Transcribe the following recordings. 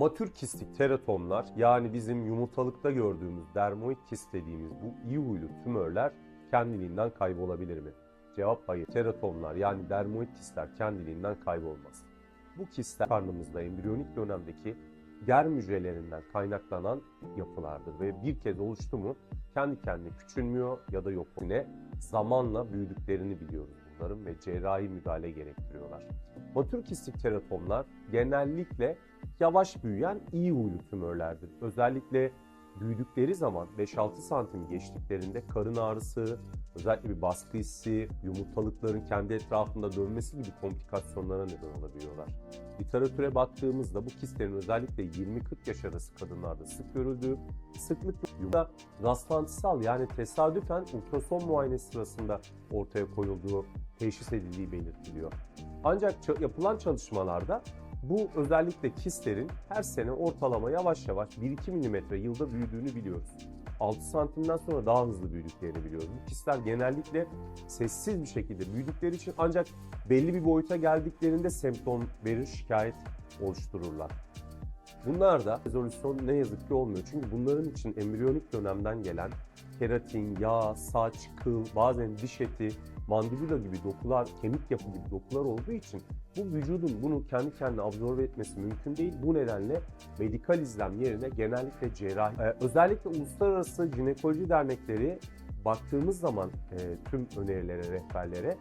Matür kistik teratomlar yani bizim yumurtalıkta gördüğümüz dermoid kist dediğimiz bu iyi huylu tümörler kendiliğinden kaybolabilir mi? Cevap hayır. Teratomlar yani dermoid kistler kendiliğinden kaybolmaz. Bu kistler karnımızda embriyonik dönemdeki germ hücrelerinden kaynaklanan yapılardır ve bir kez oluştu mu kendi kendine küçülmüyor ya da yok. Yine zamanla büyüdüklerini biliyoruz bunların ve cerrahi müdahale gerektiriyorlar. Matür kistik teratomlar genellikle yavaş büyüyen iyi huylu tümörlerdir. Özellikle büyüdükleri zaman 5-6 santim geçtiklerinde karın ağrısı, özellikle bir baskı hissi, yumurtalıkların kendi etrafında dönmesi gibi komplikasyonlara neden olabiliyorlar. Literatüre baktığımızda bu kistlerin özellikle 20-40 yaş arası kadınlarda sık görüldüğü, sıklıkla rastlantısal yani tesadüfen ultrason muayenesi sırasında ortaya koyulduğu, teşhis edildiği belirtiliyor. Ancak yapılan çalışmalarda bu özellikle kistlerin her sene ortalama yavaş yavaş 1-2 mm yılda büyüdüğünü biliyoruz. 6 santimden sonra daha hızlı büyüdüklerini biliyoruz. Bu kistler genellikle sessiz bir şekilde büyüdükleri için ancak belli bir boyuta geldiklerinde semptom verir, şikayet oluştururlar. Bunlar da rezolüsyon ne yazık ki olmuyor. Çünkü bunların için embriyonik dönemden gelen keratin, yağ, saç, kıl, bazen diş eti, mandibula gibi dokular, kemik yapı gibi dokular olduğu için bu vücudun bunu kendi kendine absorbe etmesi mümkün değil. Bu nedenle medikal izlem yerine genellikle cerrahi, Ee, özellikle uluslararası jinekoloji dernekleri baktığımız zaman e, tüm önerilere, rehberlere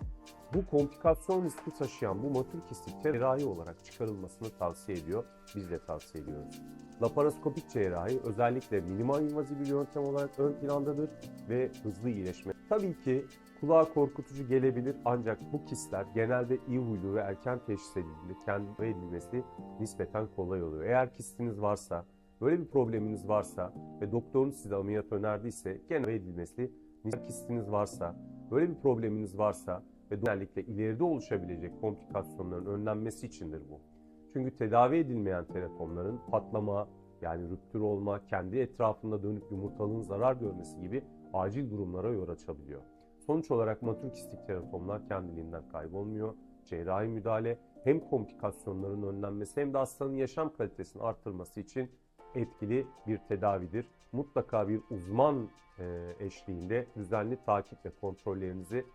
bu komplikasyon riski taşıyan bu matür kistik cerrahi olarak çıkarılmasını tavsiye ediyor. Biz de tavsiye ediyoruz. Laparoskopik cerrahi özellikle minimal invaziv bir yöntem olarak ön plandadır ve hızlı iyileşme. Tabii ki kulağa korkutucu gelebilir ancak bu kistler genelde iyi huylu ve erken teşhis edildiğinde kendi edilmesi nispeten kolay oluyor. Eğer kistiniz varsa, böyle bir probleminiz varsa ve doktorunuz size ameliyat önerdiyse genel edilmesi, nispeten kistiniz varsa, böyle bir probleminiz varsa ve genellikle ileride oluşabilecek komplikasyonların önlenmesi içindir bu. Çünkü tedavi edilmeyen teratomların patlama, yani rüptür olma, kendi etrafında dönüp yumurtalığın zarar görmesi gibi acil durumlara yol açabiliyor. Sonuç olarak matür kistik teratomlar kendiliğinden kaybolmuyor. Cerrahi müdahale hem komplikasyonların önlenmesi hem de hastanın yaşam kalitesini artırması için etkili bir tedavidir. Mutlaka bir uzman e, eşliğinde düzenli takip ve kontrollerinizi